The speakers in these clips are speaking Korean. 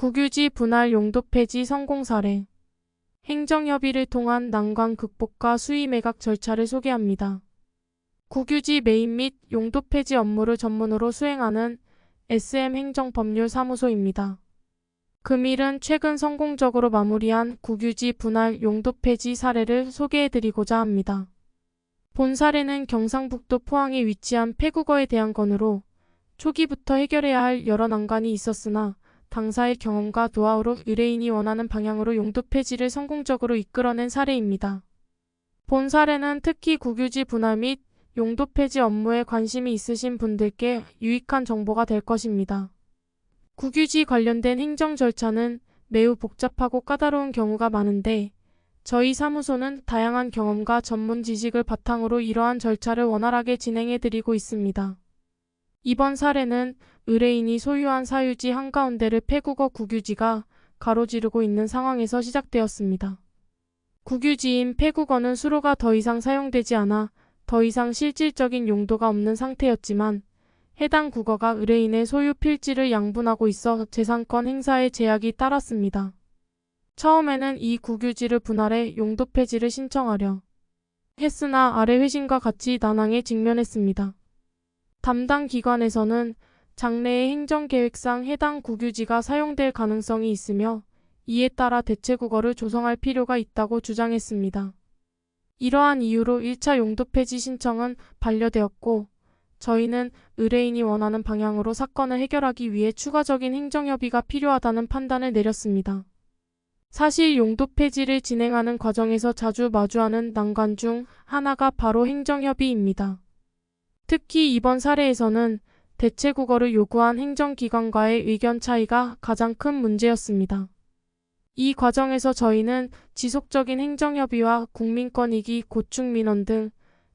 국유지 분할 용도 폐지 성공 사례. 행정협의를 통한 난관 극복과 수의 매각 절차를 소개합니다. 국유지 매입 및 용도 폐지 업무를 전문으로 수행하는 SM 행정법률사무소입니다. 금일은 최근 성공적으로 마무리한 국유지 분할 용도 폐지 사례를 소개해드리고자 합니다. 본 사례는 경상북도 포항에 위치한 폐국어에 대한 건으로 초기부터 해결해야 할 여러 난관이 있었으나 당사의 경험과 노하우로 의뢰인이 원하는 방향으로 용도 폐지를 성공적으로 이끌어낸 사례입니다. 본 사례는 특히 국유지 분할 및 용도 폐지 업무에 관심이 있으신 분들께 유익한 정보가 될 것입니다. 국유지 관련된 행정 절차는 매우 복잡하고 까다로운 경우가 많은데 저희 사무소는 다양한 경험과 전문 지식을 바탕으로 이러한 절차를 원활하게 진행해 드리고 있습니다. 이번 사례는 의뢰인이 소유한 사유지 한가운데를 폐국어 국유지가 가로지르고 있는 상황에서 시작되었습니다. 국유지인 폐국어는 수로가 더 이상 사용되지 않아 더 이상 실질적인 용도가 없는 상태였지만 해당 국어가 의뢰인의 소유 필지를 양분하고 있어 재산권 행사에 제약이 따랐습니다. 처음에는 이 국유지를 분할해 용도 폐지를 신청하려 했으나 아래 회신과 같이 난항에 직면했습니다. 담당 기관에서는 장래의 행정계획상 해당 국유지가 사용될 가능성이 있으며 이에 따라 대체 국어를 조성할 필요가 있다고 주장했습니다. 이러한 이유로 1차 용도 폐지 신청은 반려되었고 저희는 의뢰인이 원하는 방향으로 사건을 해결하기 위해 추가적인 행정협의가 필요하다는 판단을 내렸습니다. 사실 용도 폐지를 진행하는 과정에서 자주 마주하는 난관 중 하나가 바로 행정협의입니다. 특히 이번 사례에서는 대체 국어를 요구한 행정기관과의 의견 차이가 가장 큰 문제였습니다. 이 과정에서 저희는 지속적인 행정협의와 국민권익위 고충민원 등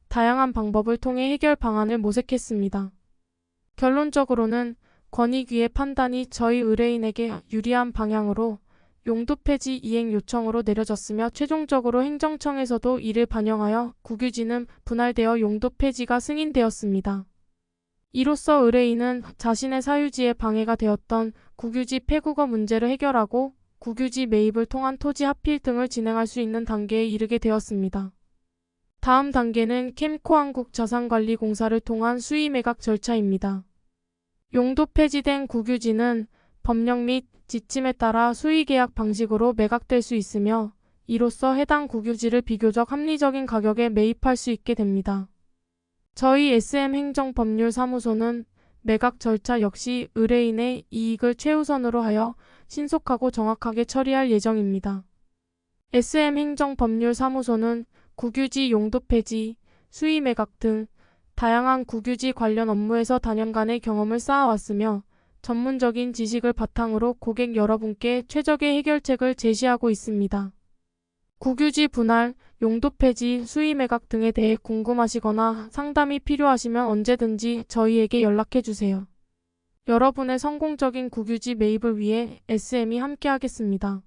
다양한 방법을 통해 해결 방안을 모색했습니다. 결론적으로는 권익위의 판단이 저희 의뢰인에게 유리한 방향으로 용도 폐지 이행 요청으로 내려졌으며 최종적으로 행정청에서도 이를 반영하여 국유지는 분할되어 용도 폐지가 승인되었습니다. 이로써 의뢰인은 자신의 사유지에 방해가 되었던 국유지 폐국어 문제를 해결하고 국유지 매입을 통한 토지 합필 등을 진행할 수 있는 단계에 이르게 되었습니다. 다음 단계는 캠코 한국자산관리공사를 통한 수의 매각 절차입니다. 용도 폐지된 국유지는 법령 및 지침에 따라 수의계약 방식으로 매각될 수 있으며 이로써 해당 국유지를 비교적 합리적인 가격에 매입할 수 있게 됩니다. 저희 SM 행정법률사무소는 매각 절차 역시 의뢰인의 이익을 최우선으로 하여 신속하고 정확하게 처리할 예정입니다. SM 행정법률사무소는 국유지 용도 폐지, 수의 매각 등 다양한 국유지 관련 업무에서 단연간의 경험을 쌓아왔으며 전문적인 지식을 바탕으로 고객 여러분께 최적의 해결책을 제시하고 있습니다. 국유지 분할, 용도 폐지, 수의 매각 등에 대해 궁금하시거나 상담이 필요하시면 언제든지 저희에게 연락해 주세요. 여러분의 성공적인 국유지 매입을 위해 SM이 함께하겠습니다.